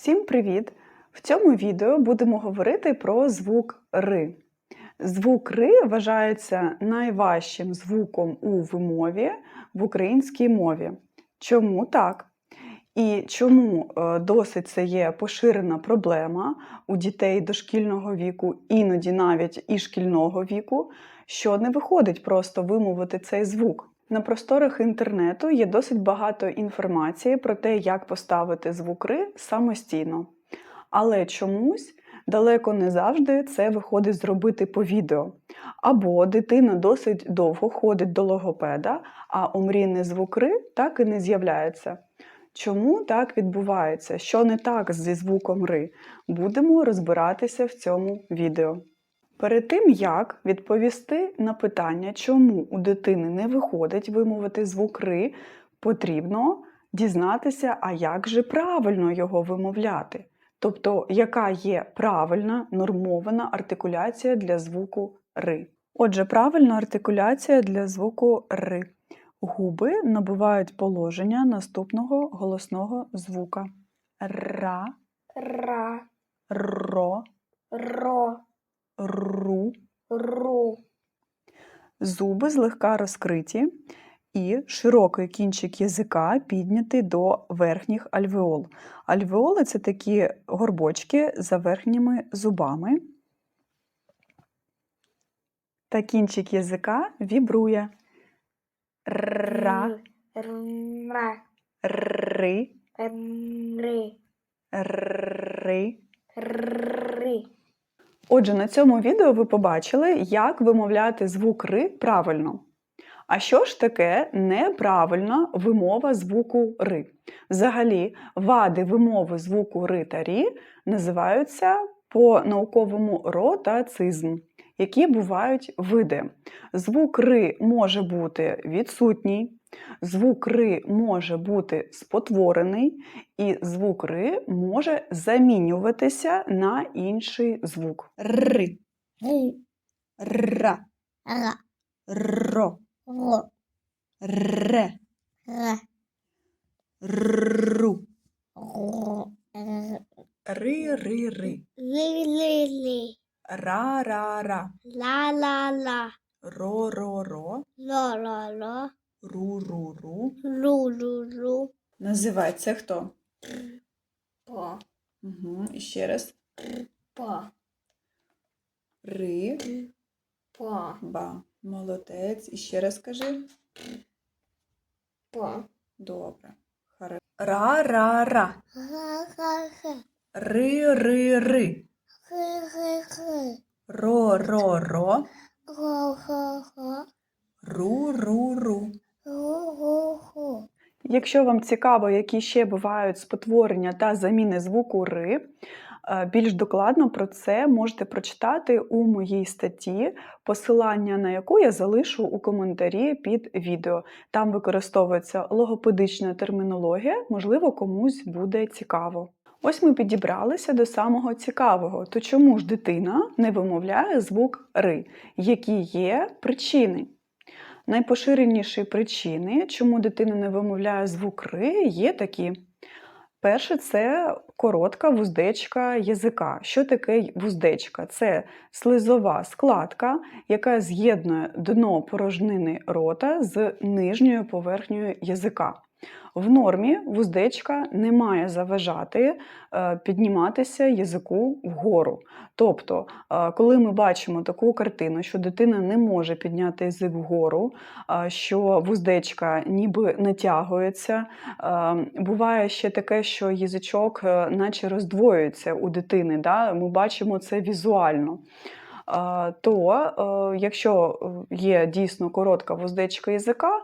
Всім привіт! В цьому відео будемо говорити про звук ри. Звук ри вважається найважчим звуком у вимові в українській мові. Чому так? І чому е, досить це є поширена проблема у дітей дошкільного віку, іноді навіть і шкільного віку, що не виходить просто вимовити цей звук. На просторах інтернету є досить багато інформації про те, як поставити звук ри самостійно. Але чомусь далеко не завжди це виходить зробити по відео. Або дитина досить довго ходить до логопеда, а омрійний звук ри так і не з'являється. Чому так відбувається? Що не так зі звуком ри? Будемо розбиратися в цьому відео. Перед тим, як відповісти на питання, чому у дитини не виходить вимовити звук ри, потрібно дізнатися, а як же правильно його вимовляти. Тобто, яка є правильна нормована артикуляція для звуку ри. Отже, правильна артикуляція для звуку ри. Губи набувають положення наступного голосного звука ра, Ра, ро, ро, ру. ру, Зуби злегка розкриті і широкий кінчик язика піднятий до верхніх альвеол. Альвеоли це такі горбочки за верхніми зубами. Та кінчик язика вібрує. Ра, ра, ри, ри, ри. ри. Отже, на цьому відео ви побачили, як вимовляти звук ри правильно. А що ж таке неправильна вимова звуку ри? Взагалі, вади вимови звуку ри та рі називаються по науковому ротацизм, які бувають види. Звук ри може бути відсутній, звук ри може бути спотворений, і звук ри може замінюватися на інший звук. Ри, Ру, ра, ра, ро, ро, ре, ра, ру. ро, р. Ри, ри, ри. Ли, ли, ли. Ра, ра, ра. Ла, ла, ла. Ро, ро, ро. Ло, ло, ло. Ру, ру, ру. Лу, лу, лу. Називається хто? По, Угу. І ще раз. по, Ри, по, ба. Молодець. І ще раз кажи. по. Добре. Харе. Ра, ра, ра. Ха, ха, ха. Ху. Якщо вам цікаво, які ще бувають спотворення та заміни звуку ри, е, більш докладно про це можете прочитати у моїй статті, посилання на яку я залишу у коментарі під відео. Там використовується логопедична термінологія, можливо, комусь буде цікаво. Ось ми підібралися до самого цікавого. То чому ж дитина не вимовляє звук ри? Які є причини? Найпоширеніші причини, чому дитина не вимовляє звук ри, є такі. Перше, це коротка вуздечка язика. Що таке вуздечка? Це слизова складка, яка з'єднує дно порожнини рота з нижньою поверхнею язика. В нормі вуздечка не має заважати е, підніматися язику вгору. Тобто, е, коли ми бачимо таку картину, що дитина не може підняти язик вгору, е, що вуздечка ніби натягується, буває ще таке, що язичок наче роздвоюється у дитини. Да? Ми бачимо це візуально. Е, То, е, якщо є дійсно коротка вуздечка язика, е,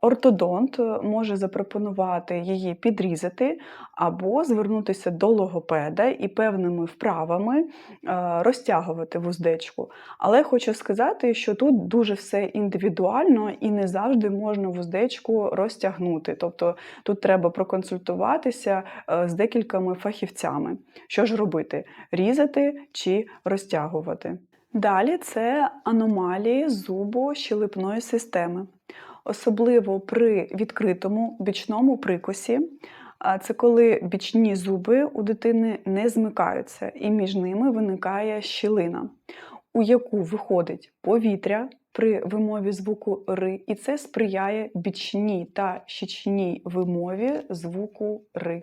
ортодонт може запропонувати її підрізати або звернутися до логопеда і певними вправами е, розтягувати вуздечку. Але хочу сказати, що тут дуже все індивідуально і не завжди можна вуздечку розтягнути. Тобто тут треба проконсультуватися е, з декількома фахівцями. Що ж робити? Різати чи розтягувати? Далі це аномалії зубо-щелепної системи. Особливо при відкритому бічному прикусі А це коли бічні зуби у дитини не змикаються, і між ними виникає щілина, у яку виходить повітря при вимові звуку ри, і це сприяє бічній та щічній вимові звуку ри.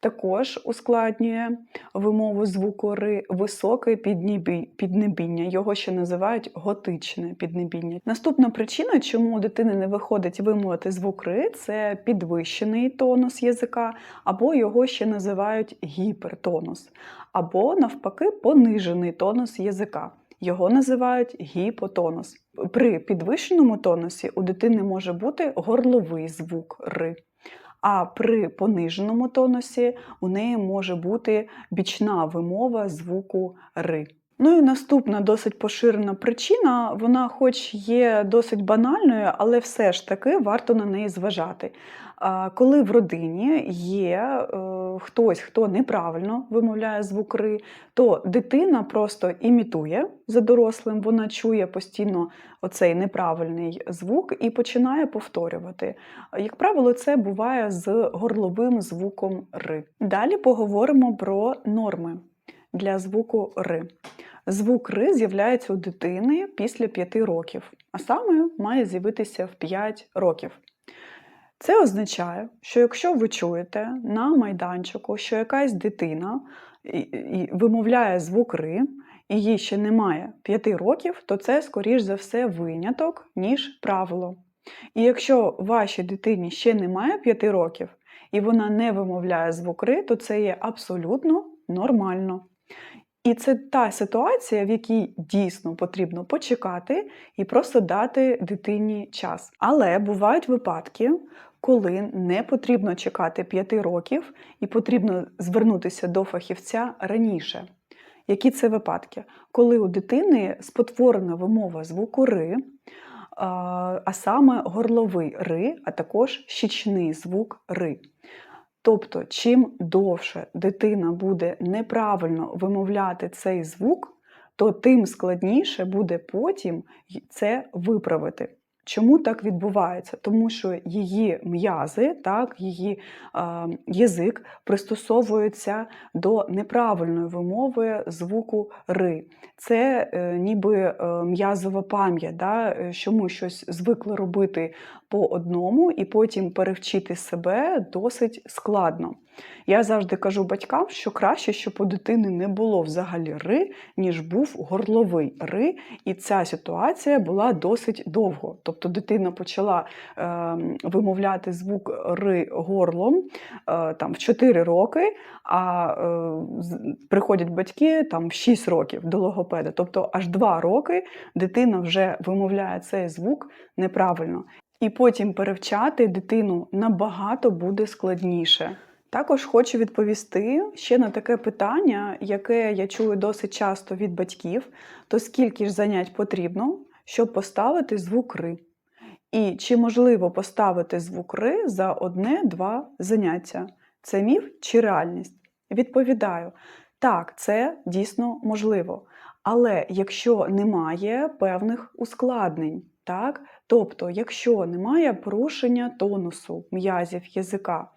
Також ускладнює вимову звуку ри високе піднебіння. Його ще називають готичне піднебіння. Наступна причина, чому у дитини не виходить вимовити звук ри, це підвищений тонус язика, або його ще називають гіпертонус, або навпаки понижений тонус язика. Його називають гіпотонус. При підвищеному тонусі у дитини може бути горловий звук ри. А при пониженому тонусі у неї може бути бічна вимова звуку ри. Ну і наступна досить поширена причина, вона, хоч є досить банальною, але все ж таки варто на неї зважати. Коли в родині є е, хтось, хто неправильно вимовляє звук ри, то дитина просто імітує за дорослим, вона чує постійно оцей неправильний звук і починає повторювати. Як правило, це буває з горловим звуком ри. Далі поговоримо про норми для звуку ри. Звук ри з'являється у дитини після 5 років, а саме має з'явитися в 5 років. Це означає, що якщо ви чуєте на майданчику, що якась дитина вимовляє звук ри, і їй ще немає 5 років, то це, скоріш за все, виняток, ніж правило. І якщо вашій дитині ще немає 5 років, і вона не вимовляє звук ри, то це є абсолютно нормально. І це та ситуація, в якій дійсно потрібно почекати і просто дати дитині час. Але бувають випадки, коли не потрібно чекати 5 років і потрібно звернутися до фахівця раніше. Які це випадки? Коли у дитини спотворена вимова звуку ри, а саме горловий ри, а також щічний звук ри. Тобто, чим довше дитина буде неправильно вимовляти цей звук, то тим складніше буде потім це виправити. Чому так відбувається? Тому що її м'язи, так, її е, язик пристосовується до неправильної вимови звуку ри. Це е, ніби е, м'язова пам'ять, да, е, що ми щось звикли робити по одному, і потім перевчити себе досить складно. Я завжди кажу батькам, що краще, щоб у дитини не було взагалі ри, ніж був горловий ри, і ця ситуація була досить довго. Тобто дитина почала е, вимовляти звук ри горлом е, там, в 4 роки, а е, приходять батьки там, в 6 років до логопеда. Тобто аж 2 роки дитина вже вимовляє цей звук неправильно. І потім перевчати дитину набагато буде складніше. Також хочу відповісти ще на таке питання, яке я чую досить часто від батьків: то скільки ж занять потрібно, щоб поставити звук ри? І чи можливо поставити звук ри за одне-два заняття? Це міф чи реальність? Відповідаю, так, це дійсно можливо. Але якщо немає певних ускладнень, так? тобто, якщо немає порушення тонусу м'язів язика,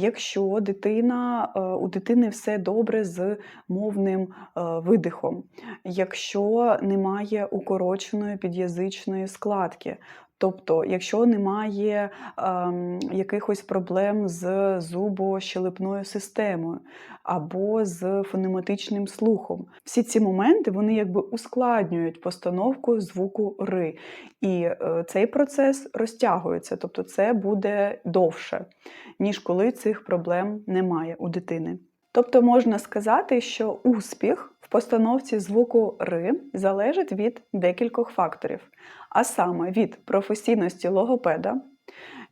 якщо дитина, е, у дитини все добре з мовним е, видихом, якщо немає укороченої під'язичної складки, тобто, якщо немає ем, якихось проблем з зубощелепною системою або з фонематичним слухом, всі ці моменти вони якби ускладнюють постановку звуку ри. І е, цей процес розтягується, тобто це буде довше, ніж коли цих проблем немає у дитини. Тобто можна сказати, що успіх в постановці звуку ри залежить від декількох факторів, а саме від професійності логопеда,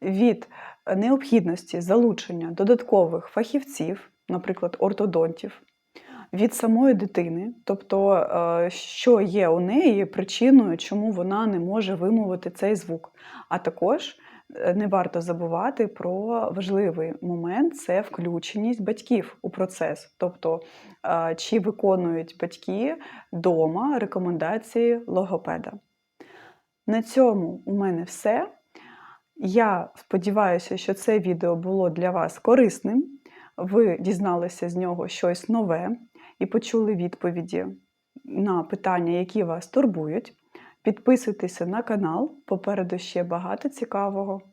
від необхідності залучення додаткових фахівців, наприклад, ортодонтів, від самої дитини, тобто, е, що є у неї причиною, чому вона не може вимовити цей звук. А також не варто забувати про важливий момент це включеність батьків у процес. Тобто, чи виконують батьки вдома рекомендації логопеда. На цьому у мене все. Я сподіваюся, що це відео було для вас корисним. Ви дізналися з нього щось нове і почули відповіді на питання, які вас турбують. Підписуйтеся на канал, попереду ще багато цікавого.